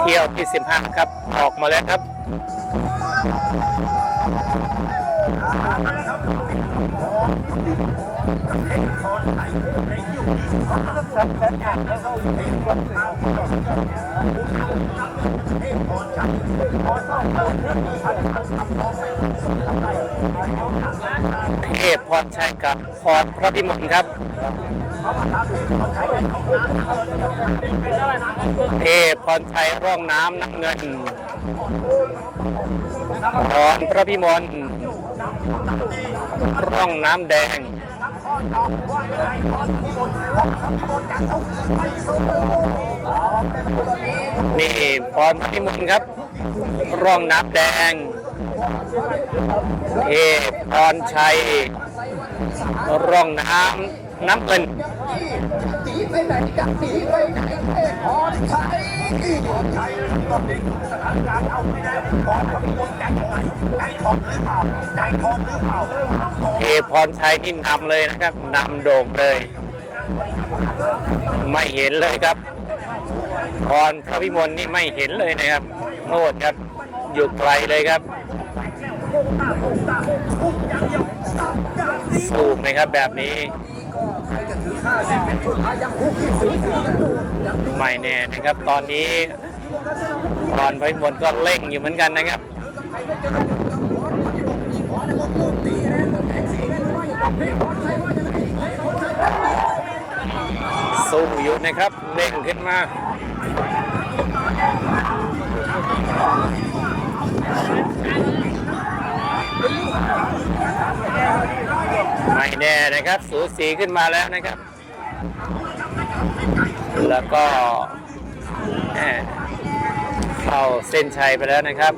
เที่ยวที่ 15 ครับ ออกมาแล้วครับเทพพรชัยกับพรพระพิมลครับ เทพพรชัยร่องน้ำน้ำเงินพรพระพิมลร่องน้ำแดงนี่พรพระพิมลครับ ร่องน้ำแดงเทพพรชัย ร่องน้ำ น้ำเงินตีไปไหนจะตีไปไหนเทพพรชัยพรชัยก็ดึงสถานการณ์เอาไม่ได้พรกับคนใจยังใจทองหรือเปล่าใจทองหรือเปล่าเอพรชัยนี่นำเลยนะครับนำโด่งเลย ไม่เห็นเลยครับพรพระพิมลนี่ไม่เห็นเลยนะครับโน่นครับอยู่ไกลเลยครับสูงนะครับแบบนี้ ไม่แน่นะครับ ตอนนี้พรพระพิมลก็เร่งอยู่เหมือนกันนะครับสู้อยู่นะครับเร่งขึ้นมา ไม่แน่นะครับ สูสีขึ้นมาแล้วนะครับ แล้วก็แน่เข้าเส้นชัยไปแล้วนะครับ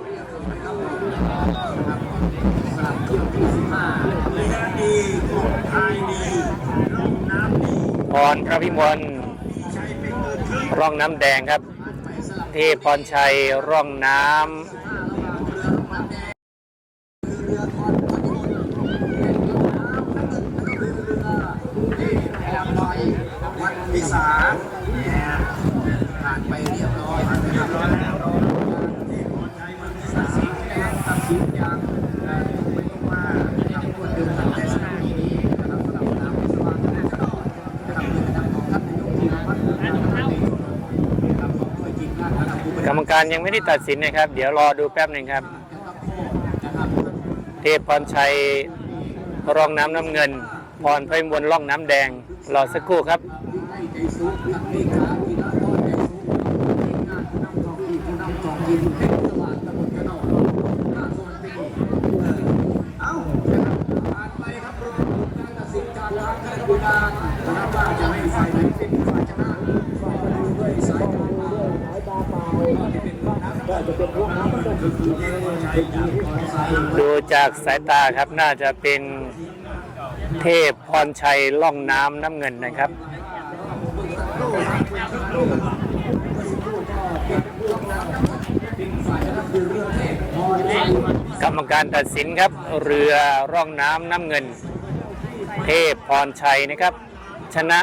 พรพระพิมลร่องน้ำแดงครับ เทพพรชัยร่องน้ำ วันที่สาเนี่ยผ่านไปเรียบร้อยนะครับแล้วที่พรชัยวันที่สานะครับตัดสินอย่างเอ่อไม่ว่าพูดถึงตั้งแต่สมัยนี้นะครับสำหรับนามวิศวกรรมการนะครับเป็นนามของท่านนายกธีรวัฒน์นะครับของหน่วยจราชนะครับผู้บริกรรมการยังไม่ได้ตัดสินนะครับ เดี๋ยวรอดูแป๊บหนึ่งครับ เทพพรชัยรองน้ำน้ำเงิน พรพระพิมลร่องน้ำแดง รอสักครู่ครับให้ใจสูงนักเลขาที่นักบอลใจสูงน้ำกองทีมผู้นำกองทีมเทพสวัสดิ์ตำบลกระนองหน้าโซนตีเออเอ้านะครับผ่านไปครับรอบการตักคณะกรรมการนะครับว่าจะให้ฝ่ายไหนเป็นฝ่ายชนะฝ่ายดูด้วยสายตาเปล่าสายตาเปล่าที่เป็นพวกน้ำก็จะเป็นพวกน้ำมันก็คือเทพชัยจากพรชัยดูจากสายตาครับน่าจะเป็น เทพพรชัยล่องน้ำน้ำเงินนะครับ กรรมการตัดสินครับ เรือร่องน้ำน้ำเงิน เทพพรชัยนะครับ ชนะ